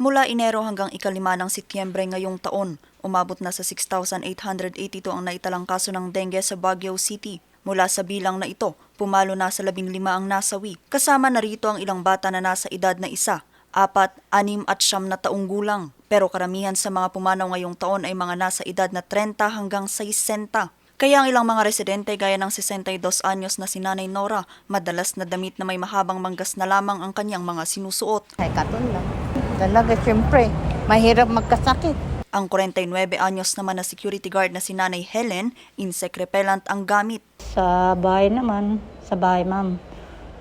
Mula Enero hanggang ikalima ng Setyembre ngayong taon, umabot na sa 6,882 ang naitalang kaso ng dengue sa Baguio City. Mula sa bilang na ito, pumalo na sa 15 ang nasawi. Kasama na rito ang ilang bata na nasa edad na isa, apat, anim at siyam na taong gulang. Pero karamihan sa mga pumanaw ngayong taon ay mga nasa edad na 30 hanggang 60. Kaya ang ilang mga residente gaya ng 62 anyos na si Nanay Nora, madalas na damit na may mahabang manggas na lamang ang kanyang mga sinusuot. Ay, katon lang. Talaga, siyempre, mahirap magkasakit. Ang 49 anyos naman na security guard na si Nanay Helen, insect repellent ang gamit. Sa bahay naman, sa bahay ma'am,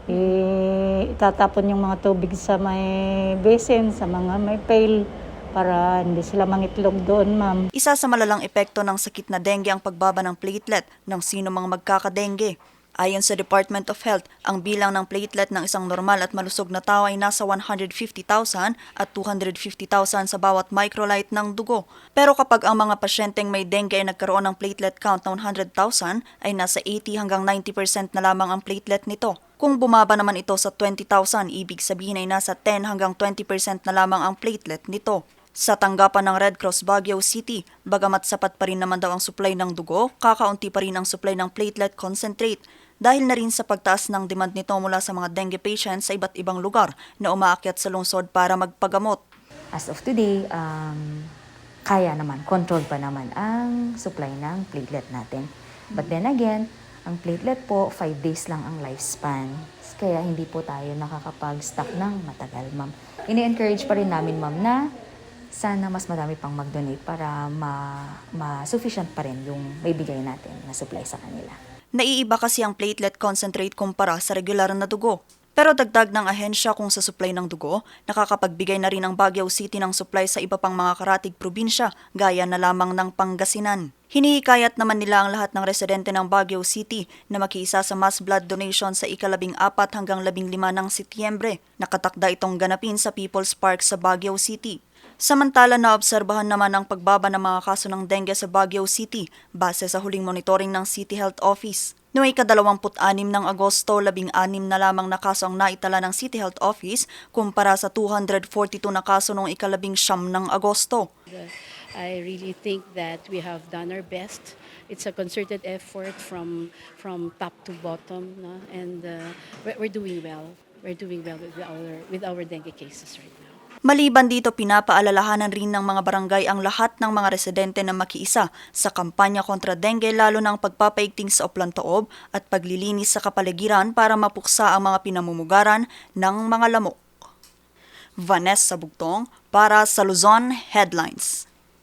eh, itatapon yung mga tubig sa may basin, sa mga may pail, para hindi sila mangitlog doon ma'am. Isa sa malalang epekto ng sakit na dengue ang pagbaba ng platelet ng sino mga magkakadengue. Ayon sa Department of Health, ang bilang ng platelet ng isang normal at malusog na tao ay nasa 150,000 at 250,000 sa bawat microlite ng dugo. Pero kapag ang mga pasyenteng may dengue ay nagkaroon ng platelet count na 100,000, ay nasa 80 hanggang 90% na lamang ang platelet nito. Kung bumaba naman ito sa 20,000, ibig sabihin ay nasa 10 hanggang 20% na lamang ang platelet nito. Sa tanggapan ng Red Cross Baguio City, bagamat sapat pa rin naman daw ang supply ng dugo, kakaunti pa rin ang supply ng platelet concentrate dahil na rin sa pagtaas ng demand nito mula sa mga dengue patients sa iba't ibang lugar na umaakyat sa lungsod para magpagamot. As of today, um, kaya naman, controlled pa naman ang supply ng platelet natin. But then again, ang platelet po, 5 days lang ang lifespan. Kaya hindi po tayo nakakapag-stock ng matagal, ma'am. Ini-encourage pa rin namin, ma'am, na sana mas marami pang mag-donate para ma- ma-sufficient pa rin yung may bigay natin na supply sa kanila. Naiiba kasi ang platelet concentrate kumpara sa regular na dugo. Pero dagdag ng ahensya kung sa supply ng dugo, nakakapagbigay na rin ang Baguio City ng supply sa iba pang mga karatig probinsya, gaya na lamang ng Pangasinan. Hinihikayat naman nila ang lahat ng residente ng Baguio City na makiisa sa mass blood donation sa ikalabing apat hanggang labing lima ng Setyembre. Nakatakda itong ganapin sa People's Park sa Baguio City. Samantala naobserbahan naman ang pagbaba ng mga kaso ng dengue sa Baguio City base sa huling monitoring ng City Health Office. Noong ikadalawamput-anim ng Agosto, labing-anim na lamang na kaso ang naitala ng City Health Office kumpara sa 242 na kaso noong ikalabing siyam ng Agosto. I really think that we have done our best. It's a concerted effort from from top to bottom, no? and uh, we're doing well. We're doing well with our with our dengue cases right now. Maliban dito, pinapaalalahanan rin ng mga barangay ang lahat ng mga residente na makiisa sa kampanya kontra dengue lalo ng pagpapaigting sa oplantoob at paglilinis sa kapaligiran para mapuksa ang mga pinamumugaran ng mga lamok. Vanessa Bugtong para sa Luzon Headlines.